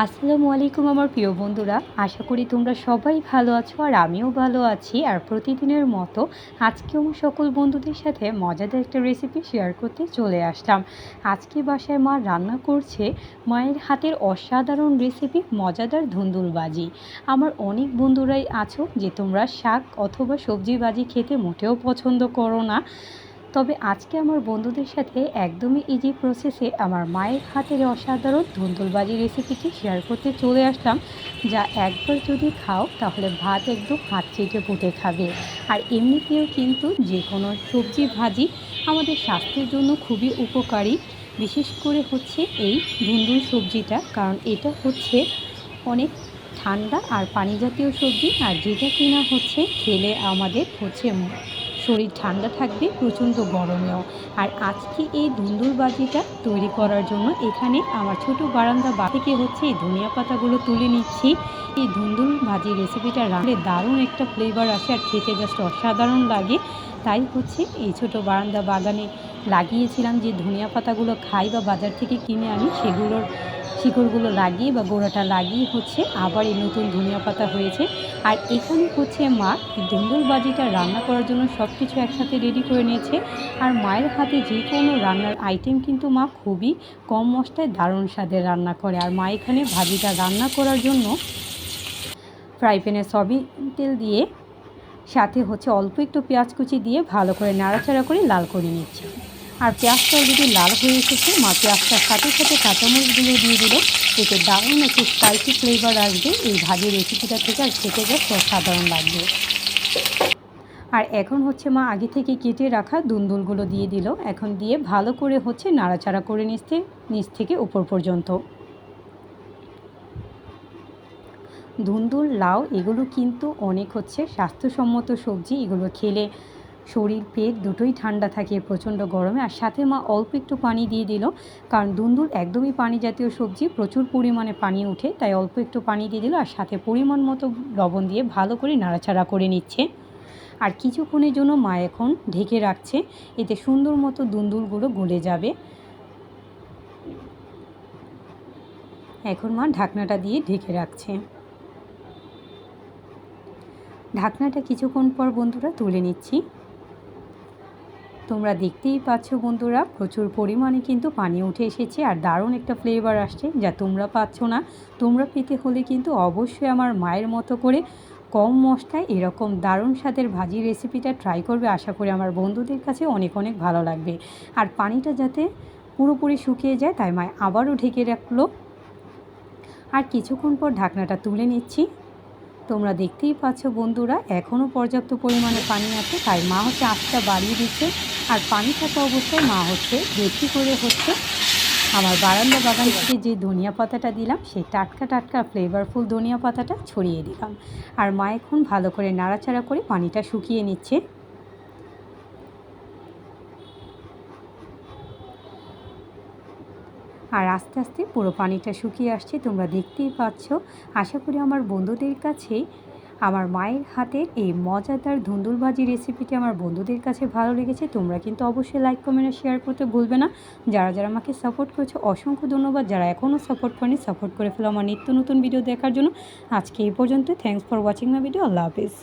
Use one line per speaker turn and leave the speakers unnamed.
আসসালামু আলাইকুম আমার প্রিয় বন্ধুরা। আশা করি তোমরা সবাই ভালো আছো আর আমিও ভালো আছি। আর প্রতিদিনের মতো আজকে আমার সকল বন্ধুদের সাথে মজাদার একটা রেসিপি শেয়ার করতে চলে আসলাম। আজকে বাসায় মা রান্না করছে মায়ের হাতের অসাধারণ রেসিপি মজাদার ধুন্দুলবাজি আমার অনেক বন্ধুরাই আছো যে তোমরা শাক অথবা সবজি বাজি খেতে মোটেও পছন্দ করো না। তবে আজকে আমার বন্ধুদের সাথে একদমই ইজি প্রসেসে আমার মায়ের হাতের অসাধারণ ধুন্দুলবাজি রেসিপিটি শেয়ার করতে চলে আসলাম। যা একবার যদি খাও, তাহলে ভাত একদম হাত চেটে ফুটে খাবে। আর এমনিতেও কিন্তু যে কোনো সবজি ভাজি আমাদের স্বাস্থ্যের জন্য খুবই উপকারী। বিশেষ করে হচ্ছে এই ধুন্দুল সবজিটা, কারণ এটা হচ্ছে অনেক ঠান্ডা আর পানি জাতীয় সবজি, আর যেটা কিনা হচ্ছে খেলে আমাদের হচ্ছে শরীর ঠান্ডা থাকবে, প্রচণ্ড গরমেও। আর আজকে এই ধুন্দুল বাজিটা তৈরি করার জন্য এখানে আমার ছোট বারান্দা বা থেকে হচ্ছে এই ধনিয়া পাতাগুলো তুলে নিচ্ছি। এই ধুন্দুল ভাজি রেসিপিটা রাঁধলে দারুণ একটা ফ্লেভার আসে আর খেতে জাস্ট অসাধারণ লাগে। তাই হচ্ছে এই ছোট বারান্দা বাগানে লাগিয়েছিলাম যে ধনিয়া পাতাগুলো খাই বা বাজার থেকে কিনে আনি, সেগুলোর শিকড়গুলো লাগিয়ে বা গোড়াটা লাগিয়ে হচ্ছে আবার এই নতুন ধনিয়া পাতা হয়েছে। আর এখানে হচ্ছে মা ধুন্দুল বাজিটা রান্না করার জন্য সব কিছু একসাথে রেডি করে নিয়েছে। আর মায়ের হাতে যে কোনো রান্নার আইটেম কিন্তু মা খুবই কম মশলায় দারুণ স্বাদের রান্না করে। আর মা এখানে ভাজিটা রান্না করার জন্য ফ্রাই প্যানে সবই তেল দিয়ে সাথে হচ্ছে অল্প একটু পেঁয়াজ কুচি দিয়ে ভালো করে নাড়াচাড়া করে লাল করে নিচ্ছে। আর পেঁয়াজটা যদি লাল হয়ে এসেছে, মা পেঁয়াজটার সাথে সাথে কাঁচামরিচগুলো দিয়ে দিল এতে দারুণ একটু স্পাইসি ফ্লেভার আসবে। এই ভাজি রেসিপিটা থেকে আর খেতে যা সাধারণ লাগবে। আর এখন হচ্ছে মা আগে থেকে কেটে রাখা দুন্দুলগুলো দিয়ে দিল। এখন দিয়ে ভালো করে হচ্ছে নাড়াচাড়া করে নিচ্ছে, নিচ থেকে উপর পর্যন্ত। ধুন্দুল, লাউ, এগুলো কিন্তু অনেক হচ্ছে স্বাস্থ্যসম্মত সবজি। এগুলো খেলে শরীর, পেট দুটোই ঠান্ডা থাকে প্রচণ্ড গরমে। আর সাথে মা অল্প একটু পানি দিয়ে দিল, কারণ দুন্দুল একদমই পানি জাতীয় সবজি, প্রচুর পরিমাণে পানি ওঠে, তাই অল্প একটু পানি দিয়ে দিল আর সাথে পরিমাণ মতো লবণ দিয়ে ভালো করে নাড়াচাড়া করে নিচ্ছে। আর কিছুক্ষণের জন্য মা এখন ঢেকে রাখছে, এতে সুন্দর মতো দুন্দুলগুলো গলে যাবে। এখন মা ঢাকনাটা দিয়ে ঢেকে রাখছে। ঢাকনাটা কিছুক্ষণ পর বন্ধুরা তুলে নিচ্ছি। তোমরা দেখতেই পাচ্ছ বন্ধুরা, প্রচুর পরিমাণে কিন্তু পানি উঠে এসেছে আর দারুণ একটা ফ্লেভার আসছে যা তোমরা পাচ্ছ না। তোমরা পেতে হলে কিন্তু অবশ্যই আমার মায়ের মতো করে কম মশলায় এরকম দারুণ স্বাদের ভাজি রেসিপিটা ট্রাই করবে। আশা করি আমার বন্ধুদের কাছে অনেক অনেক ভালো লাগবে। আর পানিটা যাতে পুরোপুরি শুকিয়ে যায়, তাই মায় আবারও ঢেকে রাখল। আর কিছুক্ষণ পর ঢাকনাটা তুলে নিচ্ছি। তোমরা দেখতেই পাচ্ছ বন্ধুরা এখনও পর্যাপ্ত পরিমাণে পানি আছে, তাই মা হচ্ছে আঁচটা বাড়িয়ে দিচ্ছে। আর পানি থাকা অবস্থায় মা হচ্ছে বেশি করে হচ্ছে। আমার বারান্দা বাগান থেকে যে ধনিয়া পাতাটা দিলাম, সেই টাটকা টাটকা ফ্লেভারফুল ধনিয়া পাতাটা ছড়িয়ে দিলাম। আর মা এখন ভালো করে নাড়াচাড়া করে পানিটা শুকিয়ে নিচ্ছে। আর আস্তে আস্তে পুরো পানিটা শুকিয়ে আসছে, তোমরা দেখতেই পাচ্ছ। আশা করি আমার বন্ধুদের কাছে, আমার মায়ের হাতের এই মজাদার ধুন্দুলবাজি রেসিপিটি আমার বন্ধুদের কাছে ভালো লেগেছে। তোমরা কিন্তু অবশ্যই লাইক কমেন্ট শেয়ার করতে ভুলবে না। যারা যারা আমাকে সাপোর্ট করেছ, অসংখ্য ধন্যবাদ। যারা এখনও সাপোর্ট করেনি সাপোর্ট করে ফেলো আমার নিত্য নতুন ভিডিও দেখার জন্য। আজকে এই পর্যন্ত thanks for watching my video Allah Hafiz.